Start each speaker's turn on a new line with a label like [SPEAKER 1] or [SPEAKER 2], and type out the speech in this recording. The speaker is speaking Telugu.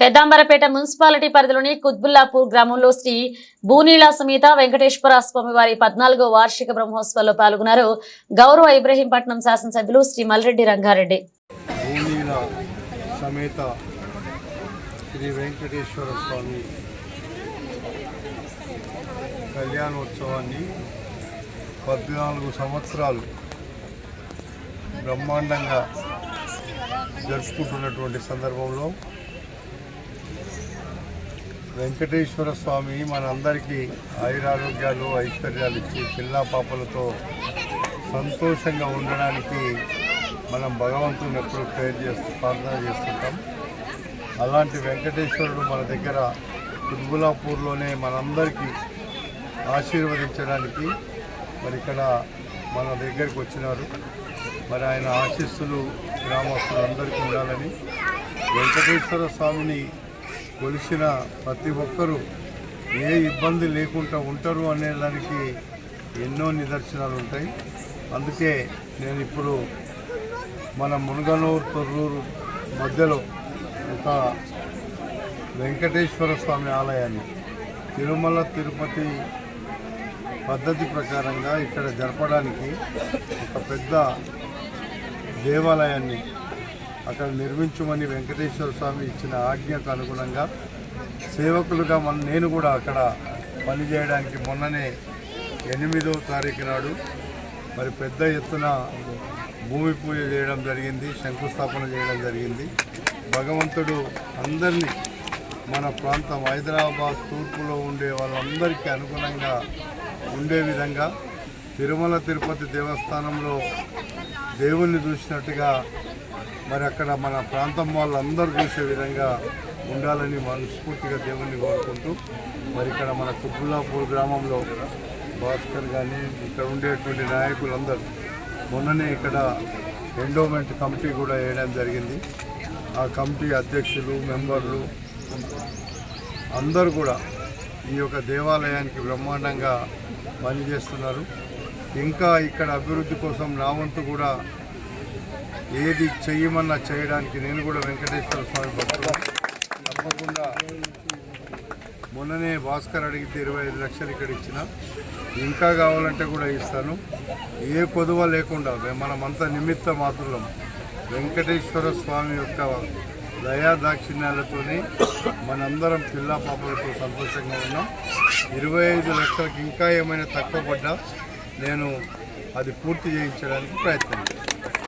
[SPEAKER 1] పెద్దాంబరపేట మున్సిపాలిటీ పరిధిలోని కుత్బుల్లాపూర్ గ్రామంలో శ్రీ భూనీల సమేత వెంకటేశ్వర స్వామి వారి పద్నాలుగో వార్షిక బ్రహ్మోత్సవాల్లో పాల్గొన్నారు. గౌరవ ఇబ్రహీంపట్నం శాసనసభ్యులు శ్రీ మల్రెడ్డి రంగారెడ్డి.
[SPEAKER 2] సమేత శ్రీ వెంకటేశ్వర స్వామి కళ్యాణోత్సవాన్ని పద్నాలుగు సంవత్సరాలు బ్రహ్మాండంగా జరుపుకుంటున్నటువంటి సందర్భంలో వెంకటేశ్వర స్వామి మనందరికీ ఆయురారోగ్యాలు ఐశ్వర్యాలు ఇచ్చి పిల్లా పాపలతో సంతోషంగా ఉండడానికి మనం భగవంతుని ఎప్పుడు ప్రేర్ చేస్తూ ప్రార్థన చేస్తుంటాం. అలాంటి వెంకటేశ్వరుడు మన దగ్గర కుత్బులాపూర్లోనే మనందరికీ ఆశీర్వదించడానికి మరి ఇక్కడ మన దగ్గరికి వచ్చినారు. మరి ఆయన ఆశీస్సులు గ్రామస్తులందరికీ ఉండాలని వెంకటేశ్వర స్వామిని కొలిసిన ప్రతి ఒక్కరూ ఏ ఇబ్బంది లేకుండా ఉంటారు అనే దానికి ఎన్నో నిదర్శనాలు ఉంటాయి. అందుకే నేను ఇప్పుడు మన మునగనూరు తొర్రూరు మధ్యలో ఒక వెంకటేశ్వర స్వామి ఆలయాన్ని తిరుమల తిరుపతి పద్ధతి ప్రకారంగా ఇక్కడ జరపడానికి ఒక పెద్ద దేవాలయాన్ని అక్కడ నిర్మించమని వెంకటేశ్వర స్వామి ఇచ్చిన ఆజ్ఞకు అనుగుణంగా సేవకులుగా మన నేను కూడా అక్కడ పనిచేయడానికి మొన్ననే ఎనిమిదవ తారీఖు నాడు మరి పెద్ద ఎత్తున భూమి పూజ చేయడం జరిగింది శంకుస్థాపన చేయడం జరిగింది. భగవంతుడు అందరినీ మన ప్రాంతం హైదరాబాద్ తూర్పులో ఉండే వాళ్ళందరికీ అనుగుణంగా ఉండే విధంగా తిరుమల తిరుపతి దేవస్థానంలో దేవుణ్ణి చూసినట్టుగా మరి అక్కడ మన ప్రాంతం వాళ్ళందరూ చూసే విధంగా ఉండాలని మనస్ఫూర్తిగా దేవుణ్ణి కోరుకుంటూ మరి ఇక్కడ మన కుబ్బుల్లాపూర్ గ్రామంలో భాస్కర్ కానీ ఇక్కడ ఉండేటువంటి నాయకులందరూ మొన్ననే ఇక్కడ ఎండోమెంట్ కమిటీ కూడా వేయడం జరిగింది. ఆ కమిటీ అధ్యక్షులు మెంబర్లు అందరూ కూడా ఈ యొక్క దేవాలయానికి బ్రహ్మాండంగా పనిచేస్తున్నారు. ఇంకా ఇక్కడ అభివృద్ధి కోసం నా వంతు కూడా ఏది చెయ్యమన్నా చేయడానికి నేను కూడా వెంకటేశ్వర స్వామి భక్తుడు. తప్పకుండా మొన్ననే భాస్కర్ అడిగితే ఇరవై ఐదు లక్షలు ఇక్కడ ఇచ్చిన. ఇంకా కావాలంటే కూడా ఇస్తాను. ఏ కొదువ లేకుండా మనమంతా నిమిత్త మాత్రం వెంకటేశ్వర స్వామి యొక్క దయా దాక్షిణ్యాలతోనే మనందరం పిల్ల పాపలతో సంతోషంగా ఉన్నాం. ఇరవై ఐదు లక్షలకు ఇంకా ఏమైనా తక్కువ పడ్డా నేను అది పూర్తి చేయించడానికి ప్రయత్నం